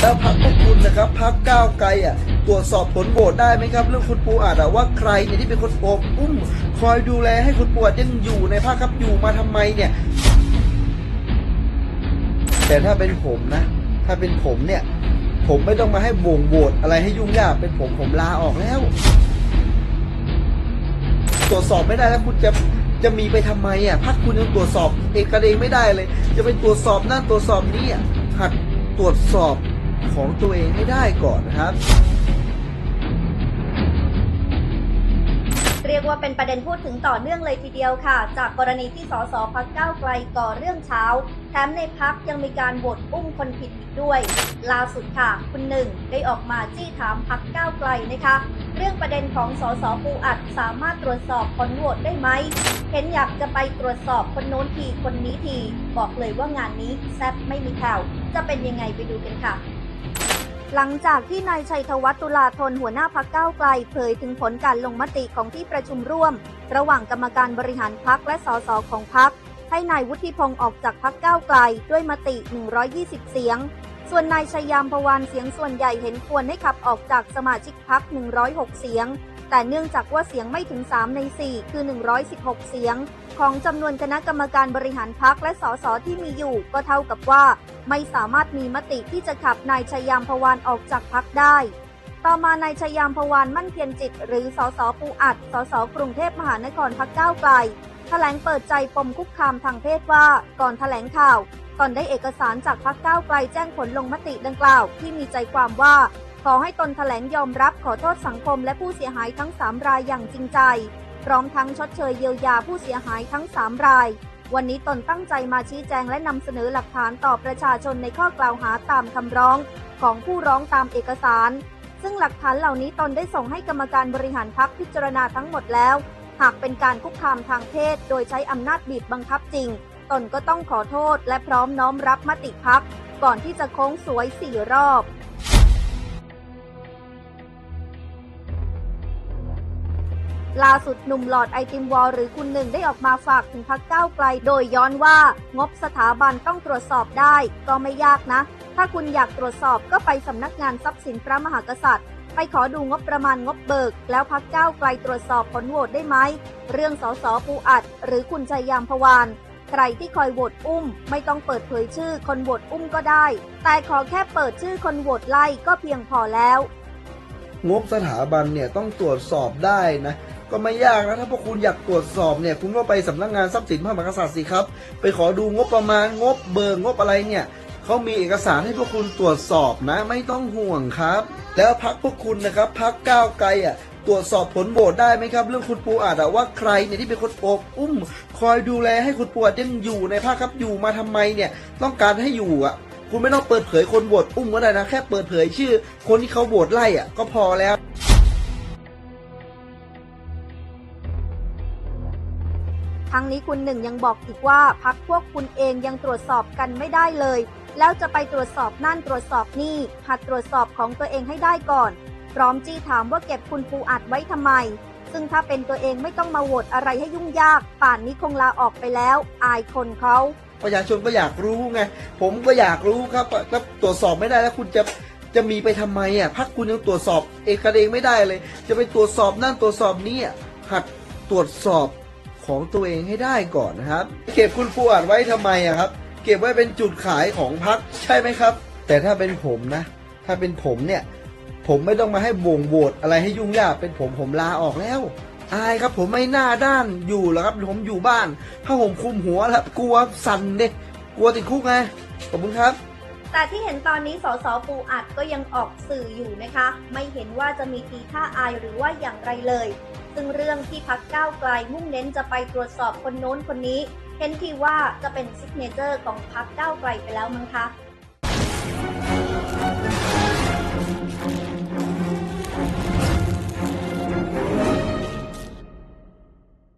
แล้วพักพวกคุณนะครับพักก้าวไกลอะตรวจสอบผลโหวตได้ไหมครับ เรื่องคุณปูอาจอะว่าใครเนี่ยที่เป็นคนโอบอุ้ม คอยดูแลให้คุณปูอาจยังอยู่ในภาคครับอยู่มาทำไมเนี่ย แต่ถ้าเป็นผมนะ ถ้าเป็นผมเนี่ย ผมไม่ต้องมาให้บ่งโหวตอะไรให้ยุ่งยากเป็นผมผมลาออกแล้ว ตรวจสอบไม่ได้แล้วคุณจะ จะมีไปทำไมอะพักคุณยังตรวจสอบ เอกเองไม่ได้เลย จะไปตรวจสอบนั่นตรวจสอบนี่หัดตรวจสอบของตัวเองให้ได้ก่อนนะครับ เรียกว่าเป็นประเด็นพูดถึงต่อเนื่องเลยทีเดียวค่ะ จากกรณีที่สสพักก้าวไกลก่อเรื่องเช้า แถมในพักยังมีการโหวตอุ้มคนผิดอีกด้วย ล่าสุดค่ะ คุณหนึ่งได้ออกมาจี้ถามพักก้าวไกลนะคะ เรื่องประเด็นของสสปูอัดสามารถตรวจสอบผลโหวตได้ไหม เห็นอยากจะไปตรวจสอบคนโน้นทีคนนี้ที บอกเลยว่างานนี้แซบไม่มีแผ่วจะเป็นยังไงไปดูกันค่ะ หลังจากที่นายชัยธวัฒน์ตุลาธนหัวหน้าพักเก้าไกล เผยถึงผลการลงมติของที่ประชุมร่วม ระหว่างกรรมการบริหารพักและสสของพักให้นายวุฒิพงศ์ออกจากพักเก้าไกลด้วยมติ 120 เสียง ส่วนนายชยามพวานเสียงส่วนใหญ่เห็นควรให้ขับออกจากสมาชิกพัก 106 เสียง แต่เนื่องจากว่าเสียงไม่ถึง 3 ใน 4 คือ 116 เสียง ของจำนวนคณะกรรมการบริหารพักและสสที่มีอยู่ ก็เท่ากับว่า ไม่สามารถมีมติที่จะขับนายชยามพวานออกจากพักได้ ต่อมานายชยามพวานมั่นเพียรจิต หรือสสปูอัดสสกรุงเทพมหานครพักก้าวไกลแถลงเปิดใจปมคุกคามทางเพศว่าก่อนแถลงข่าว ตอนได้เอกสารจากพักก้าวไกลแจ้งผลลงมติดังกล่าว ที่มีใจความว่า ขอให้ตนแถลงยอมรับขอโทษสังคมและผู้เสียหายทั้ง 3 รายอย่างจริงใจ พร้อมทั้งชดเชยเยียวยาผู้เสียหายทั้ง 3 ราย วันนี้ตนตั้งใจมาชี้แจงและนำเสนอหลักฐานต่อประชาชนในข้อกล่าวหาตามคำร้อง ของผู้ร้องตามเอกสาร ซึ่งหลักฐานเหล่านี้ตนได้ส่งให้กรรมการบริหารพักพิจารณาทั้งหมดแล้ว หากเป็นการคุกคามทางเพศ โดยใช้อำนาจบีบบังคับจริง ตนก็ต้องขอโทษ และพร้อมน้อมรับมติพัก ก่อนที่จะโค้งสวยสี่รอบล่าสุดหนุ่มหลอดไอติมวอลหรือคุณหนึ่งได้ออกมาฝากถึงพักก้าวไกล โดยย้อนว่างบสถาบันต้องตรวจสอบได้ ก็ไม่ยากนะ ถ้าคุณอยากตรวจสอบก็ไปสำนักงานทรัพย์สินพระมหากษัตริย์ ไปขอดูงบประมาณงบเบิก แล้วพักก้าวไกลตรวจสอบผลโหวตได้ไหม เรื่องสสปูอัด หรือคุณชัยยามพวาน ใครที่คอยโหวตอุ้ม ไม่ต้องเปิดเผยชื่อคนโหวตอุ้มก็ได้ แต่ขอแค่เปิดชื่อคนโหวตไล่ก็เพียงพอแล้ว งบสถาบันเนี่ยต้องตรวจสอบได้นะก็ไม่ยากนะถ้าพวกคุณอยากตรวจสอบเนี่ยคุณก็ไปสำนักงานทรัพย์สินพระมหากษัตริย์สิครับ ไปขอดูงบประมาณงบเบิกงบอะไรเนี่ยเขามีเอกสารให้พวกคุณตรวจสอบนะ ไม่ต้องห่วงครับ แล้วพักพวกคุณนะครับพักก้าวไกลอะ ตรวจสอบผลโหวตได้ไหมครับ เรื่องคุณปูอาจว่าใครเนี่ยที่เป็นคนโอบอุ้ม คอยดูแลให้คุณปูอาจยังอยู่ในภาคครับอยู่มาทำไมเนี่ยต้องการให้อยู่อะ คุณไม่ต้องเปิดเผยคนโหวตอุ้มก็ได้นะแค่เปิดเผยชื่อ คนที่เขาโหวตไล่อะก็พอแล้วทั้งนี้คุณหนึ่งยังบอกอีกว่าพักพวกคุณเองยังตรวจสอบกันไม่ได้เลย แล้วจะไปตรวจสอบนั่นตรวจสอบนี่หัดตรวจสอบของตัวเองให้ได้ก่อน พร้อมจี้ถามว่าเก็บคุณปูอัดไว้ทำไม ซึ่งถ้าเป็นตัวเองไม่ต้องมาโหวตอะไรให้ยุ่งยาก ป่านนี้คงลาออกไปแล้ว อายคนเขาประชาชนก็อยากรู้ไง ผมก็อยากรู้ครับแล้วตรวจสอบไม่ได้แล้วคุณจะจะมีไปทำไมอะพักคุณยังตรวจสอบเอกเองไม่ได้เลย จะไปตรวจสอบนั่นตรวจสอบนี่หัดตรวจสอบของตัวเองให้ได้ก่อนนะครับ เก็บคุณปูอัดไว้ทำไมอะครับ เก็บไว้เป็นจุดขายของพักใช่ไหมครับ แต่ถ้าเป็นผมนะ ถ้าเป็นผมเนี่ย ผมไม่ต้องมาให้บ่งโหวตอะไรให้ยุ่งยากเป็นผมผมลาออกแล้ว อายครับผมไม่หน้าด้านอยู่แล้วครับผมอยู่บ้านถ้าผมคุมหัวแล้วกลัวสั่นเด็กกลัวติดคุกไงขอบคุณครับแต่ที่เห็นตอนนี้สสปูอัดก็ยังออกสื่ออยู่นะคะ ไม่เห็นว่าจะมีทีท่าอายหรือว่าอย่างไรเลย ซึ่งเรื่องที่พักก้าวไกลมุ่งเน้นจะไปตรวจสอบคนโน้นคนนี้ เห็นทีว่าจะเป็นซิกเนเจอร์ของพักก้าวไกลไปแล้วมั้งคะ